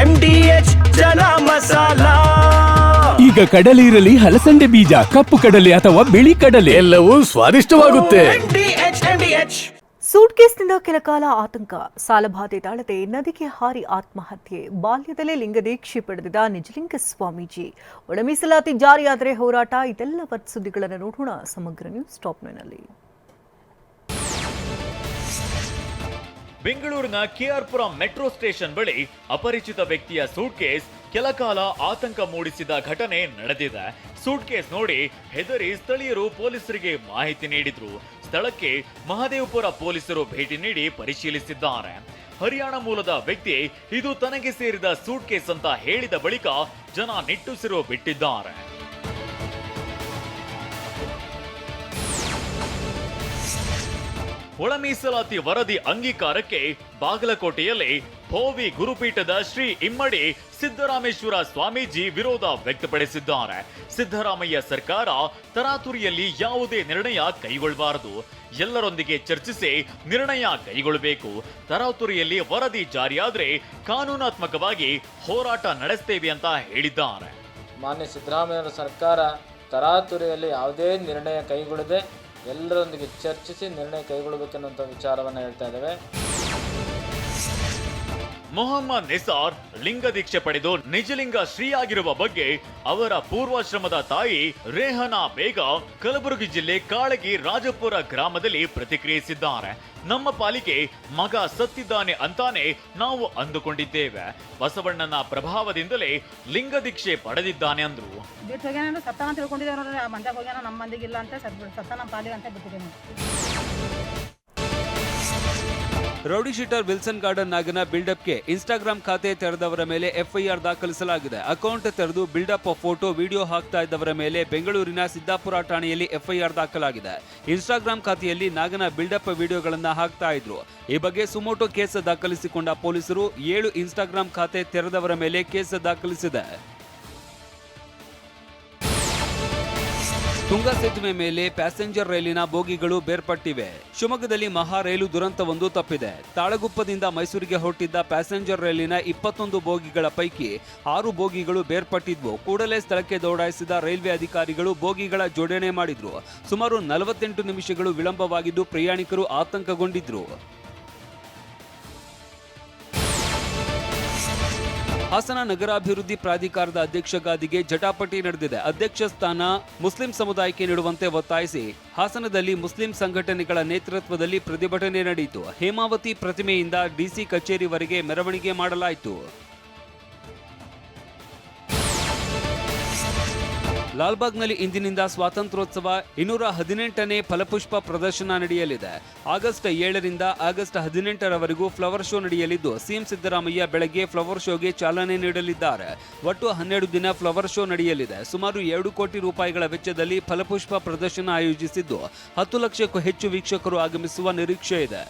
M ಜನ ಮಸಾಲಾ. ಈಗ ಕಡಲೆ ಇರಲಿ ಹಲಸಂಡೆ ಬೀಜ ಕಪ್ಪು ಕಡಲೆ ಅಥವಾ ಬಿಳಿ ಕಡಲೆ. ಎಲ್ಲವೂ ಸ್ವಾದಿಷ್ಟವಾಗುತ್ತೆ. ಎಂ ಡಿ ಎಚ್ ಸೂಟ್ಕೇಸ್ನಿಂದ ಕೆಲಕಾಲ ಆತಂಕ. ಸಾಲಬಾಧೆ ತಾಳದೆ ನದಿಗೆ ಹಾರಿ ಆತ್ಮಹತ್ಯೆ. ಬಾಲ್ಯದಲ್ಲೇ ಲಿಂಗದೀಕ್ಷೆ ಪಡೆದಿದ್ದ ನಿಜಲಿಂಗ ಸ್ವಾಮೀಜಿ ಒಳ ಮೀಸಲಾತಿ ಜಾರಿಯಾದರೆ ಹೋರಾಟ. ಇದೆಲ್ಲ ಪತ್ ಸುದ್ದಿಗಳನ್ನು ನೋಡೋಣ. ಸಮಗ್ರ ನ್ಯೂಸ್ ಟಾಪ್ನಲ್ಲಿ ಬೆಂಗಳೂರಿನ ಕೆಆರ್ಪುರ ಮೆಟ್ರೋ ಸ್ಟೇಷನ್ ಬಳಿ ಅಪರಿಚಿತ ವ್ಯಕ್ತಿಯ ಸೂಟ್ಕೇಸ್ ಕೆಲಕಾಲ ಆತಂಕ ಮೂಡಿಸಿದ ಘಟನೆ ನಡೆದಿದೆ. ಸೂಟ್ಕೇಸ್ ನೋಡಿ ಹೆದರಿ ಸ್ಥಳೀಯರು ಪೊಲೀಸರಿಗೆ ಮಾಹಿತಿ ನೀಡಿದ್ರು. ಸ್ಥಳಕ್ಕೆ ಮಹದೇವಪುರ ಪೊಲೀಸರು ಭೇಟಿ ನೀಡಿ ಪರಿಶೀಲಿಸಿದ್ದಾರೆ. ಹರಿಯಾಣ ಮೂಲದ ವ್ಯಕ್ತಿ ಇದು ತನಗೆ ಸೇರಿದ ಸೂಟ್ಕೇಸ್ ಅಂತ ಹೇಳಿದ ಬಳಿಕ ಜನ ನಿಟ್ಟುಸಿರು ಬಿಟ್ಟಿದ್ದಾರೆ. ಒಳ ಮೀಸಲಾತಿ ವರದಿ ಅಂಗೀಕಾರಕ್ಕೆ ಬಾಗಲಕೋಟೆಯಲ್ಲಿ ಭೋವಿ ಗುರುಪೀಠದ ಶ್ರೀ ಇಮ್ಮಡಿ ಸಿದ್ದರಾಮೇಶ್ವರ ಸ್ವಾಮೀಜಿ ವಿರೋಧ ವ್ಯಕ್ತಪಡಿಸಿದ್ದಾರೆ. ಸಿದ್ದರಾಮಯ್ಯ ಸರ್ಕಾರ ತರಾತುರಿಯಲ್ಲಿ ಯಾವುದೇ ನಿರ್ಣಯ ಕೈಗೊಳ್ಳಬಾರದು. ಎಲ್ಲರೊಂದಿಗೆ ಚರ್ಚಿಸಿ ನಿರ್ಣಯ ಕೈಗೊಳ್ಳಬೇಕು. ತರಾತುರಿಯಲ್ಲಿ ವರದಿ ಜಾರಿಯಾದರೆ ಕಾನೂನಾತ್ಮಕವಾಗಿ ಹೋರಾಟ ನಡೆಸ್ತೇವೆ ಅಂತ ಹೇಳಿದ್ದಾರೆ. ಮಾನ್ಯ ಸಿದ್ದರಾಮಯ್ಯ ಸರ್ಕಾರ ತರಾತುರಿಯಲ್ಲಿ ಯಾವುದೇ ನಿರ್ಣಯ ಕೈಗೊಳ್ಳದೆ ಎಲ್ಲರೊಂದಿಗೆ ಚರ್ಚಿಸಿ ನಿರ್ಣಯ ಕೈಗೊಳ್ಳಬೇಕೆನ್ನುವಂಥ ವಿಚಾರವನ್ನು ಹೇಳ್ತಾ ಇದ್ದೇವೆ. ಮೊಹಮ್ಮದ್ ನಿಸಾರ್ ಲಿಂಗ ದೀಕ್ಷೆ ಪಡೆದು ನಿಜಲಿಂಗ ಶ್ರೀಯಾಗಿರುವ ಬಗ್ಗೆ ಅವರ ಪೂರ್ವಾಶ್ರಮದ ತಾಯಿ ರೇಹನಾ ಬೇಗ ಕಲಬುರಗಿ ಜಿಲ್ಲೆ ಕಾಳಗಿ ರಾಜಪುರ ಗ್ರಾಮದಲ್ಲಿ ಪ್ರತಿಕ್ರಿಯಿಸಿದ್ದಾರೆ. ನಮ್ಮ ಪಾಲಿಗೆ ಮಗ ಸತ್ತಿದ್ದಾನೆ ಅಂತಾನೆ ನಾವು ಅಂದುಕೊಂಡಿದ್ದೇವೆ. ಬಸವಣ್ಣನ ಪ್ರಭಾವದಿಂದಲೇ ಲಿಂಗ ದೀಕ್ಷೆ ಪಡೆದಿದ್ದಾನೆ ಅಂದ್ರು. ಸತ್ತ ಅಂತ ಹೋಗ್ಯಾನ ನಮ್ಮ ಮಂದಿಗೆ ಇಲ್ಲ ಅಂತ ಸತ್ತ ನಮ್ಮ ಪಾಲಿಗೆ ಅಂತ ಬಿಟ್ಟಿದ್ದೇವೆ ರೌಡಿ ಶೀಟರ್ ವಿಲ್ಸನ್ ಗಾರ್ಡನ್ ನಾಗನ ಬಿಲ್ಡಪ್ಗೆ ಇನ್ಸ್ಟಾಗ್ರಾಮ್ ಖಾತೆ ತೆರೆದವರ ಮೇಲೆ ಎಫ್ಐಆರ್ ದಾಖಲಿಸಲಾಗಿದೆ. ಅಕೌಂಟ್ ತೆರೆದು ಬಿಲ್ಡಪ್ ಫೋಟೋ, ವಿಡಿಯೋ ಹಾಕ್ತಾ ಇದ್ದವರ ಮೇಲೆ ಬೆಂಗಳೂರಿನ ಸಿದ್ದಾಪುರ ಠಾಣೆಯಲ್ಲಿ ಎಫ್ಐಆರ್ ದಾಖಲಾಗಿದೆ. ಇನ್ಸ್ಟಾಗ್ರಾಮ್ ಖಾತೆಯಲ್ಲಿ ನಾಗನ ಬಿಲ್ಡಪ್ ವಿಡಿಯೋಗಳನ್ನು ಹಾಕ್ತಾ ಇದ್ರು. ಈ ಬಗ್ಗೆ ಸುಮೋಟೋ ಕೇಸ್ ದಾಖಲಿಸಿಕೊಂಡ ಪೊಲೀಸರು ಏಳು ಇನ್ಸ್ಟಾಗ್ರಾಮ್ ಖಾತೆ ತೆರೆದವರ ಮೇಲೆ ಕೇಸ್ ದಾಖಲಿಸಿದೆ. ತುಂಗಾ ಸೇತುವೆ ಮೇಲೆ ಪ್ಯಾಸೆಂಜರ್ ರೈಲಿನ ಬೋಗಿಗಳು ಬೇರ್ಪಟ್ಟಿವೆ. ಶಿವಮೊಗ್ಗದಲ್ಲಿ ಮಹಾ ರೈಲು ದುರಂತವೊಂದು ತಪ್ಪಿದೆ. ತಾಳಗುಪ್ಪದಿಂದ ಮೈಸೂರಿಗೆ ಹೊರಟಿದ್ದ ಪ್ಯಾಸೆಂಜರ್ ರೈಲಿನ ಇಪ್ಪತ್ತೊಂದು ಬೋಗಿಗಳ ಪೈಕಿ ಆರು ಬೋಗಿಗಳು ಬೇರ್ಪಟ್ಟಿದ್ವು. ಕೂಡಲೇ ಸ್ಥಳಕ್ಕೆ ದೌಡಾಯಿಸಿದ ರೈಲ್ವೆ ಅಧಿಕಾರಿಗಳು ಬೋಗಿಗಳ ಜೋಡಣೆ ಮಾಡಿದ್ರು. ಸುಮಾರು ನಲವತ್ತೆಂಟು ನಿಮಿಷಗಳು ವಿಳಂಬವಾಗಿದ್ದು ಪ್ರಯಾಣಿಕರು ಆತಂಕಗೊಂಡಿದ್ರು. ಹಾಸನ ನಗರಾಭಿವೃದ್ಧಿ ಪ್ರಾಧಿಕಾರದ ಅಧ್ಯಕ್ಷ ಗಾದಿಗೆ ಜಟಾಪಟಿ ನಡೆದಿದೆ. ಅಧ್ಯಕ್ಷ ಸ್ಥಾನ ಮುಸ್ಲಿಂ ಸಮುದಾಯಕ್ಕೆ ನೀಡುವಂತೆ ಒತ್ತಾಯಿಸಿ ಹಾಸನದಲ್ಲಿ ಮುಸ್ಲಿಂ ಸಂಘಟನೆಗಳ ನೇತೃತ್ವದಲ್ಲಿ ಪ್ರತಿಭಟನೆ ನಡೆಯಿತು. ಹೇಮಾವತಿ ಪ್ರತಿಮೆಯಿಂದ ಡಿಸಿ ಕಚೇರಿವರೆಗೆ ಮೆರವಣಿಗೆ ಮಾಡಲಾಯಿತು. ಲಾಲ್ಬಾಗ್ನಲ್ಲಿ ಇಂದಿನಿಂದ ಸ್ವಾತಂತ್ರ್ಯೋತ್ಸವ ಇನ್ನೂರ ಹದಿನೆಂಟನೇ ಫಲಪುಷ್ಪ ಪ್ರದರ್ಶನ ನಡೆಯಲಿದೆ. ಆಗಸ್ಟ್ ಏಳರಿಂದ ಆಗಸ್ಟ್ ಹದಿನೆಂಟರವರೆಗೂ ಫ್ಲವರ್ ಶೋ ನಡೆಯಲಿದ್ದು, ಸಿಎಂ ಸಿದ್ದರಾಮಯ್ಯ ಬೆಳಗ್ಗೆ ಫ್ಲವರ್ ಶೋಗೆ ಚಾಲನೆ ನೀಡಲಿದ್ದಾರೆ. ಒಟ್ಟು ಹನ್ನೆರಡು ದಿನ ಫ್ಲವರ್ ಶೋ ನಡೆಯಲಿದೆ. ಸುಮಾರು ಎರಡು ಕೋಟಿ ರೂಪಾಯಿಗಳ ವೆಚ್ಚದಲ್ಲಿ ಫಲಪುಷ್ಪ ಪ್ರದರ್ಶನ ಆಯೋಜಿಸಿದ್ದು, ಹತ್ತು ಲಕ್ಷಕ್ಕೂ ಹೆಚ್ಚು ವೀಕ್ಷಕರು ಆಗಮಿಸುವ ನಿರೀಕ್ಷೆ ಇದೆ.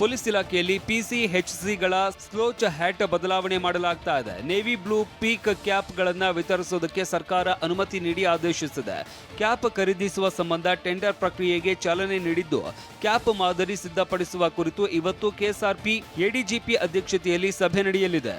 ಪೊಲೀಸ್ ಇಲಾಖೆಯಲ್ಲಿ ಪಿಸಿ ಹೆಚ್ಸಿಗಳ ಸ್ಲೋಚ್ ಹ್ಯಾಟ್ ಬದಲಾವಣೆ ಮಾಡಲಾಗ್ತಾ ಇದೆ. ನೇವಿ ಬ್ಲೂ ಪೀಕ್ ಕ್ಯಾಪ್ಗಳನ್ನ ವಿತರಿಸೋದಕ್ಕೆ ಸರ್ಕಾರ ಅನುಮತಿ ನೀಡಿ ಆದೇಶಿಸಿದೆ. ಕ್ಯಾಪ್ ಖರೀದಿಸುವ ಸಂಬಂಧ ಟೆಂಡರ್ ಪ್ರಕ್ರಿಯೆಗೆ ಚಾಲನೆ ನೀಡಿದ್ದು, ಕ್ಯಾಪ್ ಮಾದರಿ ಸಿದ್ಧಪಡಿಸುವ ಕುರಿತು ಇವತ್ತು ಕೆಎಸ್ಆರ್ಪಿ ಎಡಿಜಿಪಿ ಅಧ್ಯಕ್ಷತೆಯಲ್ಲಿ ಸಭೆ ನಡೆಯಲಿದೆ.